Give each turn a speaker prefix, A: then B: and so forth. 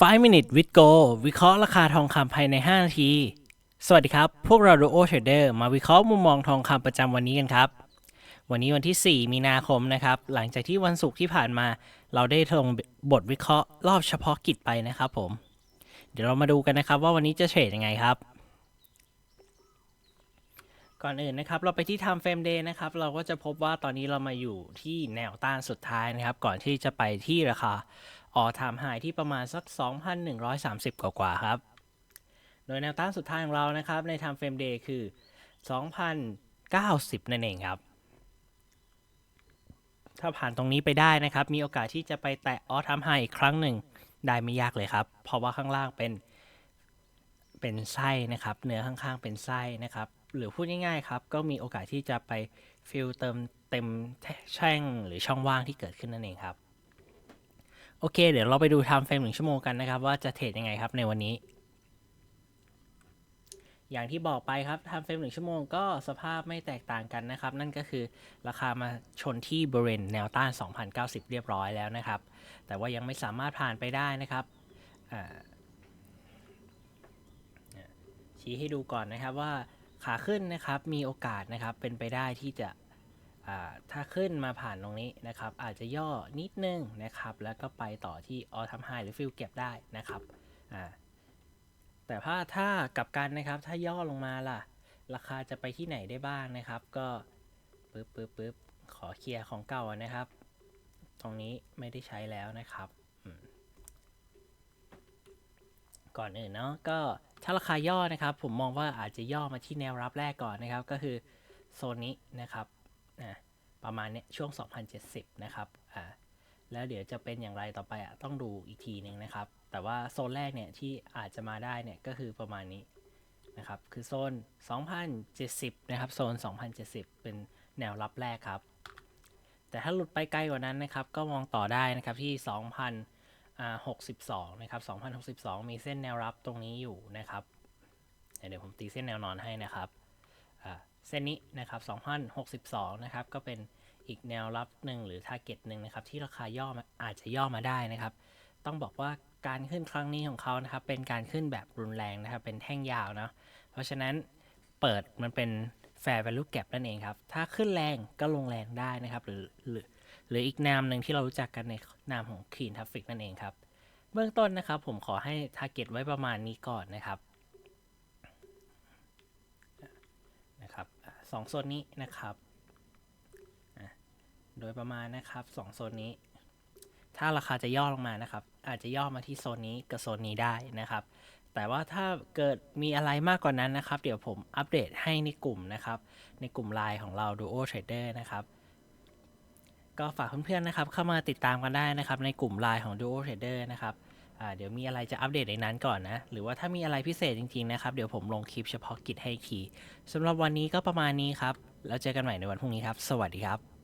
A: 5 minute with go วิเคราะห์ราคาทองคำภายใน 5 นาที สวัสดีครับ พวกเรา Duo Trader มาวิเคราะห์มุมมองทองคำประจำวันนี้กันครับ วันนี้วันที่ 4 มีนาคมนะครับ หลังจากที่วันศุกร์ที่ผ่านมา เราได้ลงบทวิเคราะห์รอบเฉพาะกิจไปนะครับผม เดี๋ยวเรามาดูกันนะครับว่าวันนี้จะเทรดยังไงครับ ก่อนอื่นนะครับ เราไปที่ Time Frame Day นะครับ เราก็จะพบว่าตอนนี้เรามาอยู่ที่แนวต้านสุดท้ายนะครับ ก่อนที่จะไปที่ราคา all time high ที่ประมาณสัก 2,130กว่ากว่าๆครับ โดยแนวต้านสุดท้ายของเรานะครับใน Time Frame Day คือ 2,090 นั่นเองครับ ถ้าผ่านตรงนี้ไปได้นะครับ มีโอกาสที่จะไปแตะ all time high อีกครั้งหนึ่งได้ไม่ยากเลยครับ เพราะว่าข้างล่างเป็นเป็นไส้นะครับ เนื้อข้างๆเป็นไส้นะครับ หรือพูดง่ายๆครับ ก็มีโอกาสที่จะไปฟิลเติมเต็มแช่งหรือช่องว่างที่เกิดขึ้นนั่นเองครับ โอเค เดี๋ยวเราไปดู time frame หนึ่งชั่วโมงกันนะครับ ว่าจะเทรดยังไงครับในวันนี้ อย่างที่บอกไปครับ time frame หนึ่งชั่วโมงก็สภาพไม่แตกต่างกันนะครับ นั่นก็คือราคามาชนที่บริเวณแนวต้าน 2,090 เรียบร้อยแล้วนะครับ แต่ว่ายังไม่สามารถผ่านไปได้นะครับชี้ให้ดูก่อนนะครับว่าขาขึ้นนะครับมีโอกาสนะครับเป็นไปได้ที่จะ ถ้าขึ้นมาผ่านตรงนี้นะครับ อาจจะย่อนิดนึงนะครับ แล้วก็ไปต่อที่ออทำไฮหรือฟิลเก็บได้นะครับแต่ถ้าถ้ากลับกันนะครับ ถ้าย่อลงมาล่ะ ราคาจะไปที่ไหนได้บ้างนะครับ ก็ปึ๊บปึ๊บปึ๊บขอเคลียร์ของเก่านะครับ ตรงนี้ไม่ได้ใช้แล้วนะครับก่อนอื่นเนาะก็ถ้าราคาย่อนะครับ ผมมองว่าอาจจะย่อมาที่แนวรับแรกก่อนนะครับ ก็คือโซนนี้นะครับ อะประมาณเนี้ยช่วง 2070 นะครับอ่าแล้วเดี๋ยวจะเป็นอย่างไรต่อไปอะต้องดูอีกทีหนึ่งนะครับ แต่ว่าโซนแรกเนี่ยที่อาจจะมาได้เนี่ยก็คือประมาณนี้นะครับ คือโซน 2070 นะครับ โซน 2070 เป็นแนวรับแรกครับ แต่ถ้าหลุดไปไกลกว่านั้นนะครับ ก็มองต่อได้นะครับที่ 2,062 นะครับ 2062 มีเส้นแนวรับตรงนี้อยู่นะครับ เดี๋ยวผมตีเส้นแนวนอนให้นะครับอ่า เส้นนี้นะครับ2062นะครับ ก็เป็นอีกแนวรับหนึ่งหรือ target หนึ่งนะครับ ที่ราคาย่ออาจจะย่อมาได้นะครับ ต้องบอกว่าการขึ้นครั้งนี้ของเขานะครับ เป็นการขึ้นแบบรุนแรงนะครับ เป็นแท่งยาวเนาะเพราะฉะนั้นเปิดมันเป็น fair value gap นั่นเองครับ ถ้าขึ้นแรงก็ลงแรงได้นะครับ หรือหรือหรืออีกนามหนึ่งที่เรารู้จักกันในนามของ Clean Traffic นั่นเองครับ เบื้องต้นนะครับผมขอให้ target ไว้ประมาณนี้ก่อนนะครับ สองโซนนี้นะครับ โดยประมาณนะครับสองโซนนี้ ถ้าราคาจะย่อลงมานะครับ อาจจะย่อมาที่โซนนี้กับโซนนี้ได้นะครับ แต่ว่าถ้าเกิดมีอะไรมากกว่านั้นนะครับ เดี๋ยวผมอัปเดตให้ในกลุ่มนะครับ ในกลุ่มไลน์ของเรา Duo Trader นะครับก็ฝากเพื่อนๆนะครับเข้ามาติดตามกันได้นะครับในกลุ่มไลน์ของ Duo Trader นะครับ อ่าเดี๋ยวมีอะไรจะอัปเดตในนั้นก่อนนะ หรือว่าถ้ามีอะไรพิเศษจริงๆนะครับ เดี๋ยวผมลงคลิปเฉพาะกิจให้อีกทีสำหรับวันนี้ก็ประมาณนี้ครับ แล้วเจอกันใหม่ในวันพรุ่งนี้ครับ สวัสดีครับ